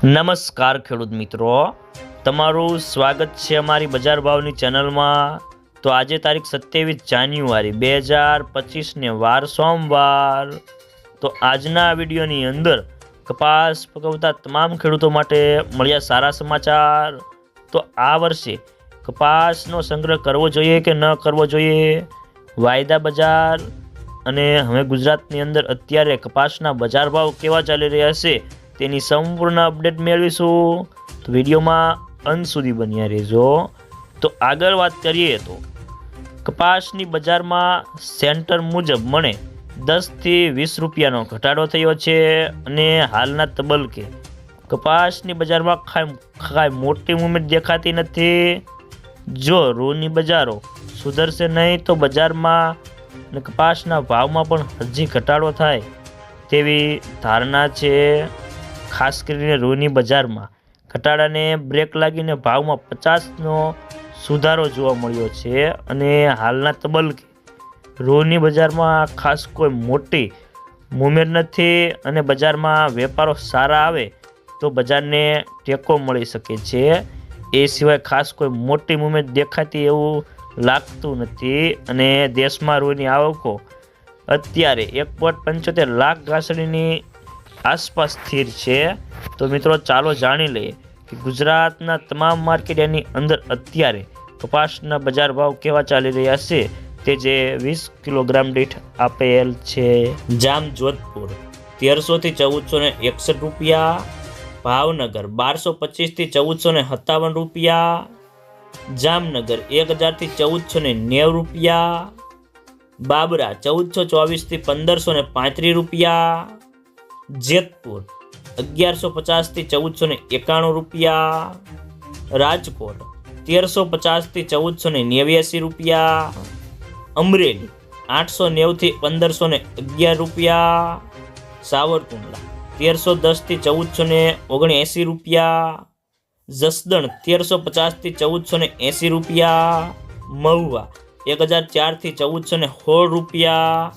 નમસ્કાર ખેડૂત મિત્રો. તમારું સ્વાગત છે અમારી બજાર ભાવની ચેનલમાં. તો આજે તારીખ સત્યાવીસ જાન્યુઆરી બે હજાર પચીસને વાર સોમવાર. તો આજના વિડીયોની અંદર કપાસ પકવતા તમામ ખેડૂતો માટે મળ્યા સારા સમાચાર. તો આ વર્ષે કપાસનો સંગ્રહ કરવો જોઈએ કે ન કરવો જોઈએ? વાયદા બજાર અને હવે ગુજરાતની અંદર અત્યારે કપાસના બજાર ભાવ કેવા ચાલી રહ્યા છે? તેની સંપૂર્ણ અપડેટ મેળવીશું. તો વિડીયોમાં અંત સુધી બન્યા રહેજો. તો આગળ વાત કરીએ તો કપાસની બજારમાં સેન્ટર મુજબ મને દસથી વીસ રૂપિયાનો ઘટાડો થયો છે અને હાલના તબલકે કપાસની બજારમાં કાંઈ મોટી મૂવમેન્ટ દેખાતી નથી. જો રૂની બજારો સુધરશે નહીં તો બજારમાં કપાસના ભાવમાં પણ હજી ઘટાડો થાય તેવી ધારણા છે. ખાસ કરીને રૂની બજારમાં ઘટાડાને બ્રેક લાગીને ભાવમાં પચાસનો સુધારો જોવા મળ્યો છે અને હાલના તબલકે રૂની બજારમાં ખાસ કોઈ મોટી મુમેન્ટ નથી અને બજારમાં વેપારો સારા આવે તો બજારને ટેકો મળી શકે છે. એ સિવાય ખાસ કોઈ મોટી મુમેન્ટ દેખાતી એવું લાગતું નથી અને દેશમાં રૂની આવકો અત્યારે એક પોઈન્ટ પંચોતેર લાખ ઘાસડીની આસપાસ સ્થિર છે. તો મિત્રો, ચાલો જાણી લઈએ કે ગુજરાતના તમામ માર્કેટની અંદર અત્યારે કપાસના બજાર ભાવ કેવા ચાલી રહ્યા છે. તે જે વીસ કિલોગ્રામ દીઠ આપેલ છે. જામ જોધપુર તેરસોથી ચૌદસો ને એકસઠ રૂપિયા. ભાવનગર, બારસો પચીસથી ચૌદસો ને સત્તાવન રૂપિયા. જામનગર, એક હજારથી ચૌદસો ને નેવ રૂપિયા. બાબરા, ચૌદસો ચોવીસથી પંદરસો ને પાંત્રીસ રૂપિયા. જેતપુર, અગિયારસો પચાસથી ચૌદસો ને એકાણું રૂપિયા. રાજકોટ, તેરસો પચાસથી ચૌદસો ને નેવ્યાસી રૂપિયા. અમરેલી, આઠસો નેવથી પંદરસો ને અગિયાર રૂપિયા. સાવરકુંડલા, તેરસો દસથી ચૌદસો ને ઓગણએંસી રૂપિયા. જસદણ, તેરસો પચાસથી ચૌદસો ને એંસી રૂપિયા. મહુવા, એક હજાર ચારથી ચૌદસો ને સોળ રૂપિયા.